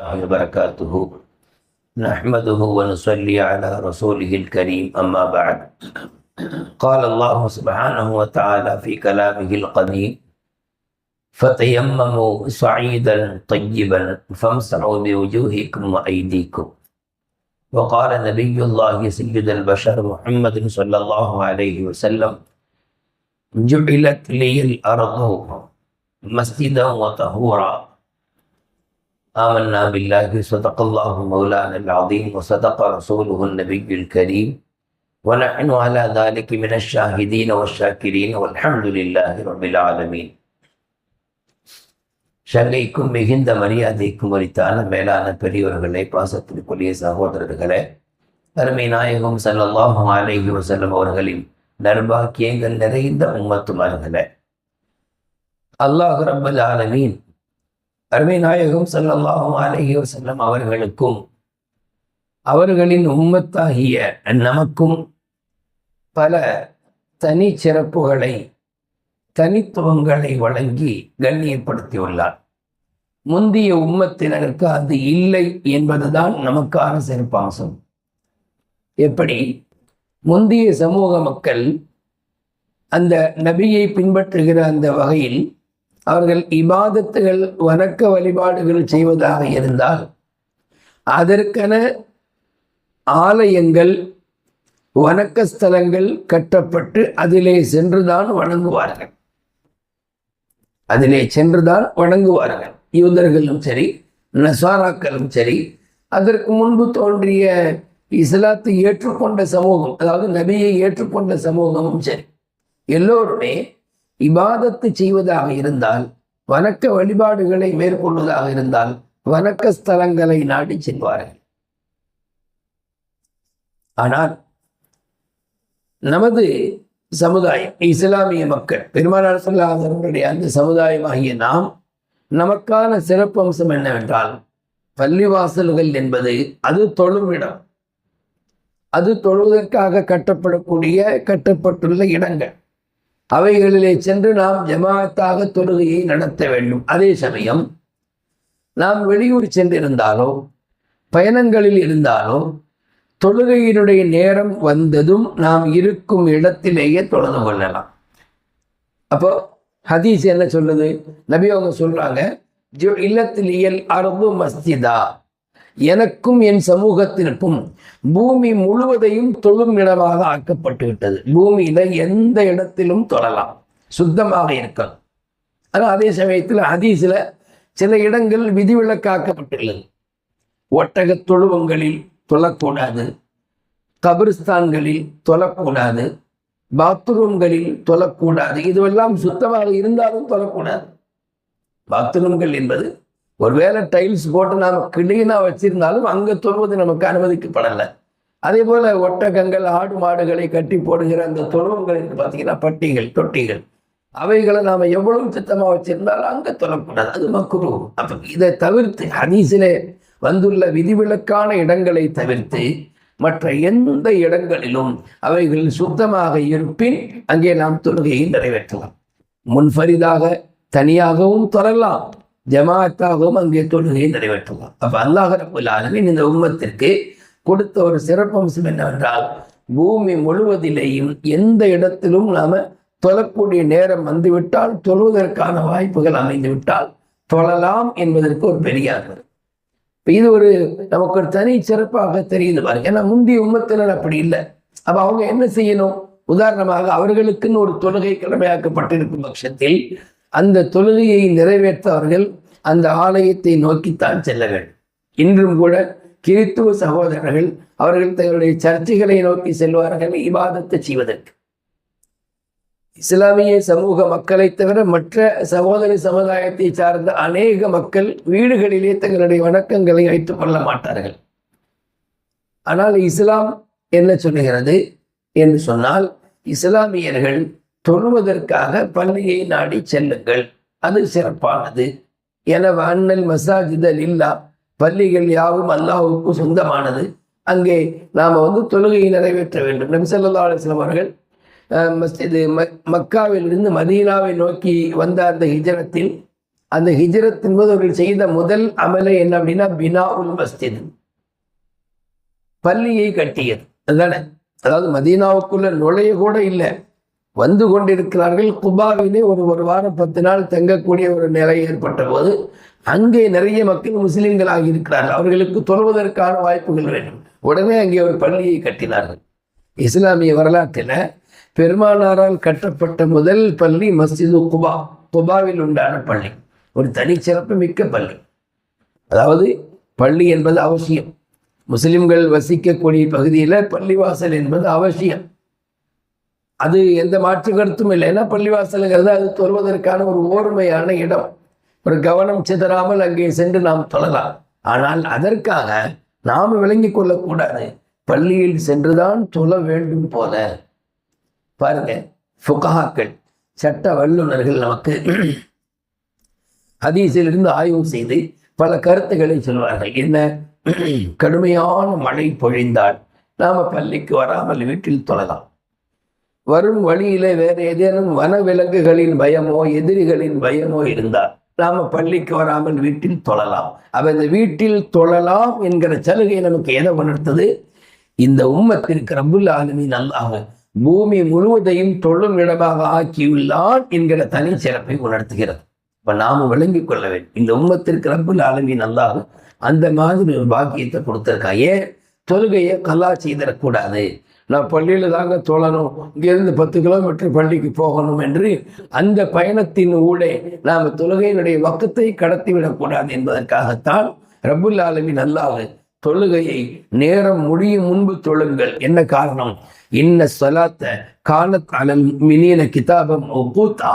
وبركاته. نحمده ونصلي على رسوله الكريم أما بعد. قال الله سبحانه وتعالى في كلامه القديم فتيمموا صعيدا طيبا فامسحوا بوجوهكم وأيديكم. وقال نبي الله سيد البشر محمد صلى الله عليه وسلم جعلت لي الأرض مسجدا وطهورا. آمنا بالله صدق الله مولانا العظيم وصدق رسوله النبي الكريم ونحن على ذلك من الشاهدين والشاكرين والحمد لله رب العالمين சங்கைக்கும் மிகுந்த மரியாதைக்கும் உரித்தான மேலான பெரியவர்களே பாசத்திற்குரிய சகோதரர்களே அருமை நாயகம் சல்லாஹு அலைஹி வசல்லம் அவர்களின் நர்பாக்கியங்கள் நிறைந்த உம்மத்துமார்களே அல்லாஹ் ரப்பல் ஆலமீன் அருமை நாயகம் சல்லாஹு அலைஹி வசல்லம் அவர்களுக்கும் அவர்களின் உம்மத்தாகிய நமக்கும் பல தனி சிறப்புகளை தனித்துவங்களை வழங்கி கண்ணியப்படுத்தியுள்ளார் முந்தைய உம்மத்தினருக்கு அது இல்லை என்பதுதான் நமக்கான சிறப்பாசம் எப்படி? முந்தைய சமூக மக்கள் அந்த நபியை பின்பற்றுகிற அந்த வகையில் அவர்கள் இபாதத்துகள் வணக்க வழிபாடுகள் செய்வதாக இருந்தால் அதற்கென ஆலயங்கள் வணக்க ஸ்தலங்கள் கட்டப்பட்டு அதிலே சென்றுதான் வணங்குவார்கள். அதிலே சென்றுதான் வணங்குவார்கள். யூதர்களும் சரி நசாராக்களும் சரி அதற்கு முன்பு தோன்றிய இஸ்லாத்தை ஏற்றுக்கொண்ட சமூகம் அதாவது நபியை ஏற்றுக்கொண்ட சமூகமும் சரி எல்லோருமே இபாதத்து செய்வதாக இருந்தால் வணக்க வழிபாடுகளை மேற்கொள்வதாக இருந்தால் வணக்க ஸ்தலங்களை நாடி செல்வார்கள். ஆனால் நமது சமுதாயம் இஸ்லாமிய மக்கள் பெருமானார் சொல்லாதவர்களுடைய அந்த சமுதாயமாகிய நாம் நமக்கான சிறப்பம்சம் என்னவென்றால் பள்ளிவாசல்கள் என்பது அது தொழுமிடம் அது தொழுவதற்காக கட்டப்படக்கூடிய கட்டப்பட்டுள்ள இடங்கள். அவைகளிலே சென்று நாம் ஜமாத்தாக தொழுகையை நடத்த வேண்டும். அதே சமயம் நாம் வெளியூர் சென்றிருந்தாலோ பயணங்களில் இருந்தாலோ தொழுகையினுடைய நேரம் வந்ததும் நாம் இருக்கும் இடத்திலேயே தொழுது கொள்ளலாம். அப்போ ஹதீஸ் என்ன சொல்லுது? நபி அவங்க சொல்றாங்க இல்லத்திலியல் அரபு மஸ்ஜிதா. எனக்கும் என் சமூகத்திற்கும் பூமி முழுவதையும் தொழும் இடமாக ஆக்கப்பட்டு விட்டது பூமியில எந்த இடத்திலும் தொழலாம். சுத்தமாக இருக்கணும் ஆனால் அதே சமயத்தில் ஹதீஸில் சில இடங்கள் விதிவிலக்காக்கப்பட்டுள்ளது. ஒட்டக தொழுவங்களில் தொழக்கூடாது. கபிரிஸ்தான்களில் தொழக்கூடாது. பாத்ரூம்களில் தொழக்கூடாது. இதுவெல்லாம் சுத்தமாக இருந்தாலும் தொழக்கூடாது. பாத்ரூம்கள் என்பது ஒருவேளை டைல்ஸ் போட்டு நாம் கிளீனாக வச்சிருந்தாலும் அங்கே தொழுவது நமக்கு அனுமதிக்கப்படலை. அதே போல் ஒட்டகங்கள் ஆடு மாடுகளை கட்டி போடுகிற அந்த தொழுவங்கள் பார்த்தீங்கன்னா பட்டிகள் தொட்டிகள். அவைகளை நாம் எவ்வளவு சுத்தமாக வச்சிருந்தாலும் அங்கே தொழக்கூடாது. அது மக்குரு. அப்போ இதை தவிர்த்து ஹதீஸிலே வந்துள்ள விதிவிலக்கான இடங்களை தவிர்த்து மற்ற எந்த இடங்களிலும் அவைகள் சுத்தமாக இருப்பின் அங்கே நாம் தொழுகையை நிறைவேற்றலாம். முன்ஃபரிதாக தனியாகவும் தொடரலாம் ஜமாத்தாகவும் அங்கே தொழுகையை நிறைவேற்றலாம் அப்ப அல்லாஹ் ஆலமின் இந்த உம்மத்திற்கு கொடுத்த ஒரு சிறப்பம்சம் என்னவென்றால் பூமி முழுவதிலேயும் எந்த இடத்திலும் நாம தொழக்கூடிய நேரம் வந்துவிட்டால் தொழுவதற்கான வாய்ப்புகள் அமைந்து விட்டால் தொழலாம் என்பதற்கு ஒரு பெரிய இது ஒரு நமக்கு ஒரு தனி சிறப்பாக தெரியுது பாருங்க. ஏன்னா முந்தைய உம்மத்தினர் அப்படி இல்லை. அப்ப அவங்க என்ன செய்யணும்? உதாரணமாக அவர்களுக்குன்னு ஒரு தொழுகை கடமையாக்கப்பட்டிருக்கும் பட்சத்தில் அந்த தொழுகையை நிறைவேற்ற அவர்கள் அந்த ஆலயத்தை நோக்கித்தான் செல்ல வேண்டும் இன்றும் கூட கிறித்துவ சகோதரர்கள் அவர்கள் தங்களுடைய சர்ச்சைகளை நோக்கி செல்வார்கள் இபாதத்தை செய்வதற்கு. இஸ்லாமிய சமூக மக்களை தவிர மற்ற சகோதர சமுதாயத்தை சார்ந்த அநேக மக்கள் வீடுகளிலே தங்களுடைய வணக்கங்களை வைத்துக் கொள்ள மாட்டார்கள். ஆனால் இஸ்லாம் என்ன சொல்லுகிறது என்று சொன்னால் இஸ்லாமியர்கள் தொழுவதற்காக பள்ளியை நாடி செல்லுங்கள். அது சிறப்பானது. என அண்ணல் மசாஜிதல் இல்லா. பள்ளிகள் யாவும் அல்லாவுக்கு சொந்தமானது. அங்கே நாம் வந்து தொழுகையை நிறைவேற்ற வேண்டும். நபிசல்லா அலுவலம் அவர்கள் இது மக்காவில் இருந்து மதீனாவை நோக்கி வந்த அந்த ஹிஜரத்தில் அந்த ஹிஜரத் என்பது அவர்கள் செய்த முதல் அமலை என்ன அப்படின்னா பினா உல் மஸ்தித் பள்ளியை கட்டியது. அதுதானே? அதாவது மதீனாவுக்குள்ள நுழைய கூட இல்லை. வந்து கொண்டிருக்கிறார்கள். குபாவிலே ஒரு ஒரு வாரம் பத்து நாள் தங்கக்கூடிய ஒரு நிலை ஏற்பட்ட போது அங்கே நிறைய மக்கள் முஸ்லிம்களாக இருக்கிறார்கள். அவர்களுக்கு தொழுவதற்கான வாய்ப்புகள் வேண்டும். உடனே அங்கே ஒரு பள்ளியை கட்டினார்கள். இஸ்லாமிய வரலாற்றில் பெருமானாரால் கட்டப்பட்ட முதல் பள்ளி மஸ்ஜிது குபா. குபாவில் உண்டான பள்ளி. ஒரு தனிச்சிறப்பு மிக்க பள்ளி. அதாவது பள்ளி என்பது அவசியம். முஸ்லிம்கள் வசிக்கக்கூடிய பகுதியில் பள்ளிவாசல் என்பது அவசியம். அது எந்த மாற்று கருத்தும் இல்லை. ஏன்னா பள்ளிவாசலுங்கிறது அது தொழுவதற்கான ஒரு ஓர்மையான இடம். ஒரு கவனம் சிதறாமல் அங்கே சென்று நாம் தொழலாம். ஆனால் அதற்காக நாம் விளங்கி கொள்ளக்கூடாது. பள்ளியில் சென்றுதான் தொழ வேண்டும் போல. பாருங்க ஃபுகாக்கள் சட்ட வல்லுநர்கள் நமக்கு ஹதீஸிலிருந்து ஆய்வு செய்து பல கருத்துக்களை சொல்வார்கள். என்ன? கடுமையான மழை பொழிந்தால் நாம் பள்ளிக்கு வராமல் வீட்டில் தொழலாம். வரும் வழியிலே வேற ஏதேனும் வனவிலங்குகளின் பயமோ எதிரிகளின் பயமோ இருந்தால் நாம பள்ளிக்கு வராமல் வீட்டில் தொழலாம். அப்ப இந்த வீட்டில் தொழலாம் என்கிற சலுகை நமக்கு எதை உணர்த்தது? இந்த உம்மத்திற்கு ரபுல் ஆலமீன் அல்லாஹ் பூமி முழுவதையும் தொழும் இடமாக ஆக்கியுள்ளான் என்கிற தனி சிறப்பை உணர்த்துகிறது. இப்ப நாம விளங்கிக் கொள்ள வேண்டும். இந்த உம்மத்திற்கு ரபுல் ஆலமீன் அல்லாஹ் அந்த மாதிரி ஒரு பாக்கியத்தை கொடுத்திருக்கா ஏன்? தொழுகையை கல்லா செய்திடக்கூடாது. நான் பள்ளியில் தாங்க தொழணும். இங்கிருந்து பத்து கிலோமீட்டர் பள்ளிக்கு போகணும் என்று அந்த பயணத்தின் ஊடே நாம் தொழுகையினுடைய வக்கத்தை கடத்திவிடக்கூடாது என்பதற்காகத்தான் ரபுல் ஆலமின் அல்லாஹ் தொழுகையை நேரம் முடியும் முன்பு தொழுங்கள். என்ன காரணம்? இன்ன சொலாத்த காலத் அலல் மினியன கிதாபம் ஒப்பூத்தா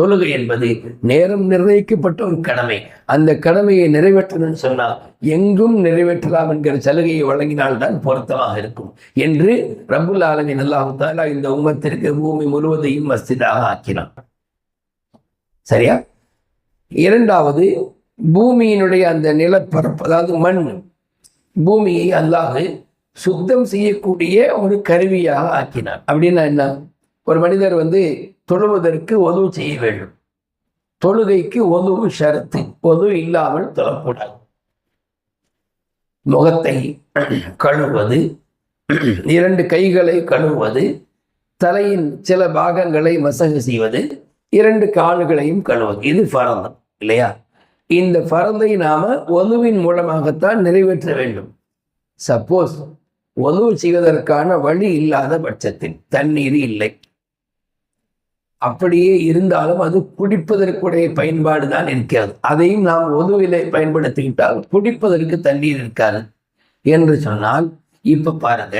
தொழுகை என்பது நேரம் நிர்ணயிக்கப்பட்ட ஒரு கடமை. அந்த கடமையை நிறைவேற்றணும்னு சொன்னா எங்கும் நிறைவேற்றலாம் என்கிற சலுகையை வழங்கினால்தான் பொருத்தமாக இருக்கும் என்று ரபுல் ஆலமின் அல்லாஹு இந்த உமத்திற்கு பூமி முழுவதையும் மஸ்திதாக ஆக்கினான். சரியா? இரண்டாவது பூமியினுடைய அந்த நிலப்பரப்பு அதாவது மண் பூமியை அல்லாஹ் சுத்தம் செய்யக்கூடிய ஒரு கருவியாக ஆக்கினார் அப்படின்னா என்ன? ஒரு மனிதர் வந்து தொழுவதற்கு உதவு செய்ய வேண்டும். தொழுகைக்கு உதவு ஷரத்து ஒதுவு இல்லாமல் தொழக்கூடாது. முகத்தை கழுவது இரண்டு கைகளை கழுவுவது தலையின் சில பாகங்களை மசகு செய்வது இரண்டு கால்களையும் கழுவது இது பரந்தம் இல்லையா? இந்த பரந்தை நாம ஒதுவின் மூலமாகத்தான் நிறைவேற்ற வேண்டும். சப்போஸ் உதவு செய்வதற்கான வழி இல்லாத பட்சத்தில் தண்ணீர் இல்லை. அப்படியே இருந்தாலும் அது குடிப்பதற்குடைய பயன்பாடு தான் இருக்கிறது. அதையும் நாம் உதவியிலே பயன்படுத்திக்கிட்டால் குடிப்பதற்கு தண்ணீர் இருக்காது. என்று சொன்னால் இப்போ பாருங்க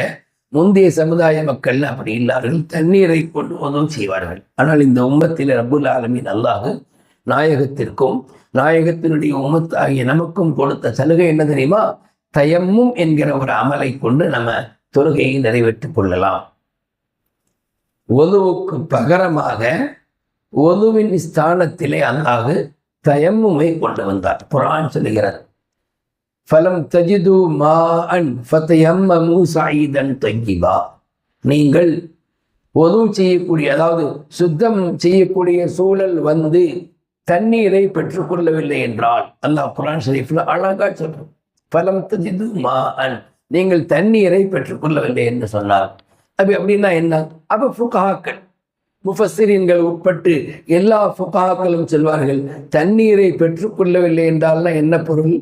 முந்தைய சமுதாய மக்கள் அப்படி இல்லார்கள் தண்ணீரை கொண்டு உதவு செய்வார்கள். ஆனால் இந்த உம்மத்தில் ரபுல் ஆலமின் அல்லாஹ் நாயகத்திற்கும் நாயகத்தினுடைய உம்மத்து ஆகிய நமக்கும் கொடுத்த சலுகை என்ன தெரியுமா? தயம்மும் என்கிற ஒரு அமலை கொண்டு நம்ம தொழுகையை நிறைவேற்றிக் கொள்ளலாம். ஒதுவுக்கு பகரமாக ஒதுவின் ஸ்தானத்திலே அல்லாஹ் தயம்முமை கொண்டு வந்தார். குரான் சொல்லுகிறார் ஃபலம் தஜிது மா அன் ஃபத்தயம்மு சாயிதன் தொங்கிபா நீங்கள் ஒது செய்யக்கூடிய அதாவது சுத்தம் செய்யக்கூடிய சூழல் வந்து தண்ணீரை பெற்றுக்கொள்ளவில்லை என்றால் அல்லாஹ் குரான் ஷரீஃபில் அழகா சொல்றோம் பலம் தஜிது மா அன் நீங்கள் தண்ணீரை பெற்றுக்கொள்ளவில்லை என்று சொன்னார் அப்படி அப்படின்னா என்ன? அப்போ ஃபுகாக்கள் முஃபஸ்ஸிரீன்கள் உட்பட்டு எல்லா ஃபுகாக்களும் செல்வார்கள் தண்ணீரை பெற்றுக்கொள்ளவில்லை என்றால்னா என்ன பொருள்?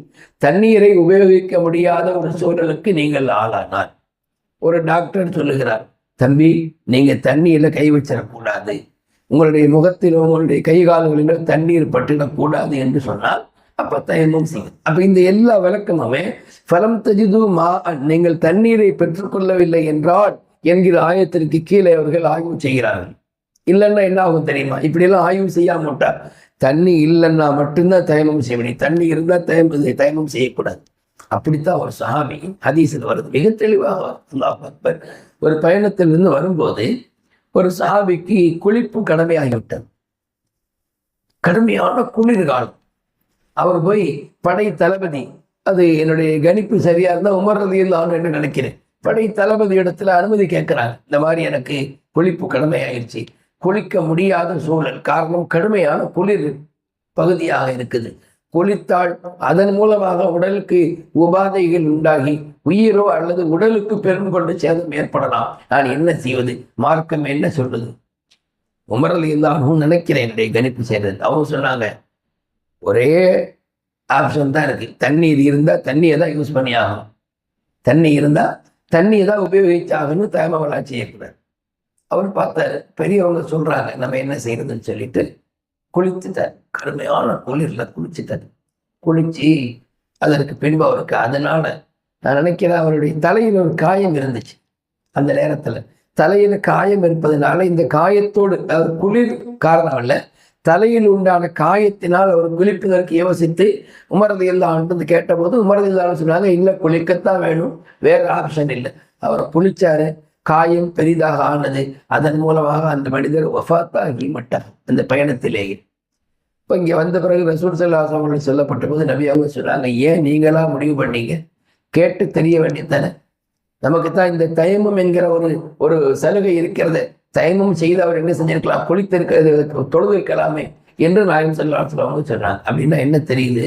தண்ணீரை உபயோகிக்க முடியாத ஒரு சூழலுக்கு நீங்கள் ஆளானார் ஒரு டாக்டர் சொல்லுகிறார் தம்பி நீங்கள் தண்ணியில் கை வச்சிடக்கூடாது. உங்களுடைய முகத்திலோ உங்களுடைய கை கால்களிலோ தண்ணீர் பட்டிடக்கூடாது என்று சொன்னால் அப்போ தயமும் செய்யும்? அப்போ இந்த எல்லா விளக்கமுமே ஃபலம் தஜிது மா நீங்கள் தண்ணீரை பெற்றுக்கொள்ளவில்லை என்றால் என்கிற ஆயத்திற்கு கீழே அவர்கள் ஆய்வு செய்கிறார்கள். இல்லைன்னா என்ன ஆகும் தெரியுமா? இப்படியெல்லாம் ஆய்வு செய்யாம விட்டா தண்ணி இல்லைன்னா மட்டும்தான் தயமம் செய்ய முடியும். தண்ணி இருந்தால் தயமம் தயமம் செய்யக்கூடாது. அப்படித்தான் ஒரு சாமி ஹதீஸில் வருது. மிக தெளிவாக அல்லாஹ் அக்பர் ஒரு பயணத்திலிருந்து வரும்போது ஒரு சஹாபிக்கு குளிப்பு கடமையாகிவிட்டது. கடுமையான குளிர்காலம் அவர் போய் படை தளபதி அது என்னுடைய கணிப்பு சரியா இருந்தால் உமர் ரதியில் என்று நினைக்கிறேன்? படை தளபதி இடத்துல அனுமதி கேட்கிறாங்க இந்த மாதிரி எனக்கு குளிப்பு கடுமையாயிருச்சு. குளிக்க முடியாத சூழல். காரணம் கடுமையான குளிர் பகுதியாக இருக்குது. குளித்தால் அதன் மூலமாக உடலுக்கு உபாதைகள் உண்டாகி உயிரோ அல்லது உடலுக்கு பெரும் கொண்டு சேதம் ஏற்படலாம். நான் என்ன செய்வது? மார்க்கம் என்ன சொல்லுது உமரல் இருந்தாலும் நினைக்கிறேன் என்னுடைய கணிப்பு செய்கிறது அவங்க சொன்னாங்க ஒரே ஆப்ஷன் தான் இருக்குது தண்ணீர் இருந்தால் தண்ணியை தான் யூஸ் பண்ணி ஆகும் தண்ணி இருந்தால் தண்ணியை தான் உபயோகிச்சாகணும் தேமவெல்லாம் செய்யக்கூடாது அவர் பார்த்தாரு பெரியவங்க சொல்றாங்க நம்ம என்ன செய்யறதுன்னு சொல்லிட்டு குளித்துட்டார். கடுமையான குளிரில் குளிச்சுட்டார். குளிச்சு அதற்கு பின்பு அவருக்கு அதனால நான் நினைக்கிறேன் அவருடைய தலையில் ஒரு காயம் இருந்துச்சு. அந்த நேரத்தில் தலையில் காயம் இருப்பதனால இந்த காயத்தோடு குளிர் காரணம் இல்லை தலையில் உண்டான காயத்தினால் அவர் குளிப்பதற்கு யோசித்து உமரது இல்லான்னு கேட்டபோது உமரது இல்லான்னு சொன்னாங்க இல்லை குளிக்கத்தான் வேணும். வேற ஆப்ஷன் இல்லை. அவரை குளிச்சாரு. காயம் பெரிதாக ஆனது. அதன் மூலமாக அந்த மனிதர் ஒஃபாத்தா மட்டார் அந்த பயணத்திலேயே. இப்போ இங்கே வந்த பிறகு ரசூல் சல்லாஸ் அவர்கள் சொல்லப்பட்ட போது நபி அவங்க சொன்னாங்க ஏன் நீங்களா முடிவு பண்ணீங்க? கேட்டு தெரிய வேண்டியதானே நமக்கு தான் இந்த தயமம் என்கிற ஒரு ஒரு சலுகை இருக்கிறது. தயமம் செய்து அவர் என்ன செஞ்சிருக்கலாம்? குளித்திருக்கிறது தொழுது இருக்கலாமே என்று நாயம் செல்லாத்துல அவங்க சொன்னாங்க அப்படின்னா என்ன தெரியுது?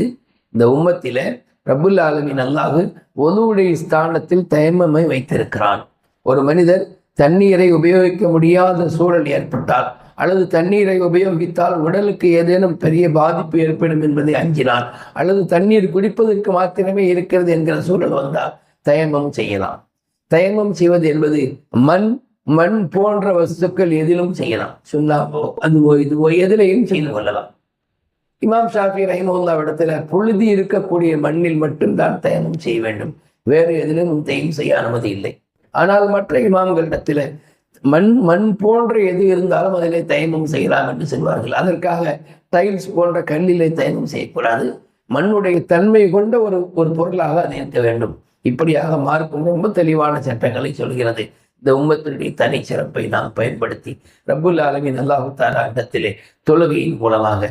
இந்த உம்மத்தில ரபுல் ஆலமின் அல்லாஹு ஒதுவுடைய ஸ்தானத்தில் தயமமை வைத்திருக்கிறான். ஒரு மனிதர் தண்ணீரை உபயோகிக்க முடியாத சூழல் ஏற்பட்டால் அல்லது தண்ணீரை உபயோகித்தால் உடலுக்கு ஏதேனும் பெரிய பாதிப்பு ஏற்படும் என்பதை அஞ்சினான் அல்லது தண்ணீர் குடிப்பதற்கு மாத்திரமே இருக்கிறது என்கிற சூழல் வந்தால் தயமம் செய்யலாம். தயமம் செய்வது என்பது மண் மண் போன்ற வஸ்துக்கள் எதிலும் செய்யலாம். சுண்ணாம்போ அதுவோ இதுவோ எதிலையும் செய்து கொள்ளலாம். இமாம் ஷாஃபி ரஹிமுல்லா இடத்துல புழுதி இருக்கக்கூடிய மண்ணில் மட்டும்தான் தயனம் செய்ய வேண்டும். வேறு எதிலும் தயம் செய்ய அனுமதி இல்லை. ஆனால் மற்ற இமாம்களிடத்தில் மண் மண் போன்ற எது இருந்தாலும் அதிலே தயமம் செய்யலாம் என்று சொல்வார்கள். அதற்காக டைல்ஸ் போன்ற கல்லிலே தயமம் செய்யக்கூடாது. மண்ணுடைய தன்மை கொண்ட ஒரு ஒரு பொருளாக அது இருக்க வேண்டும். இப்படியாக மார்க்கும் ரொம்ப தெளிவான சட்டங்களை சொல்கிறது. இந்த உம்மத்தினுடைய தனிச்சிறப்பை நாம் பயன்படுத்தி ரப்புல் ஆலமின் அல்லாஹு தாலா இடத்திலே தொழுகையின் மூலமாக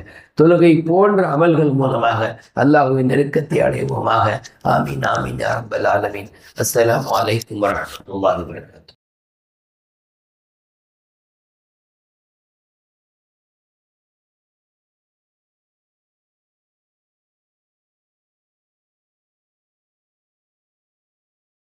தொழுகை போன்ற அமல்கள் மூலமாக அல்லாஹுவின் நெருக்கத்தை அடைவோமாக. ஆமீன் ஆமீன் ரப்பல் ஆலமின். அஸ்லாம் வலைக்கம் வரஹ்மத்துல்லாஹி வபரகாத்துஹு.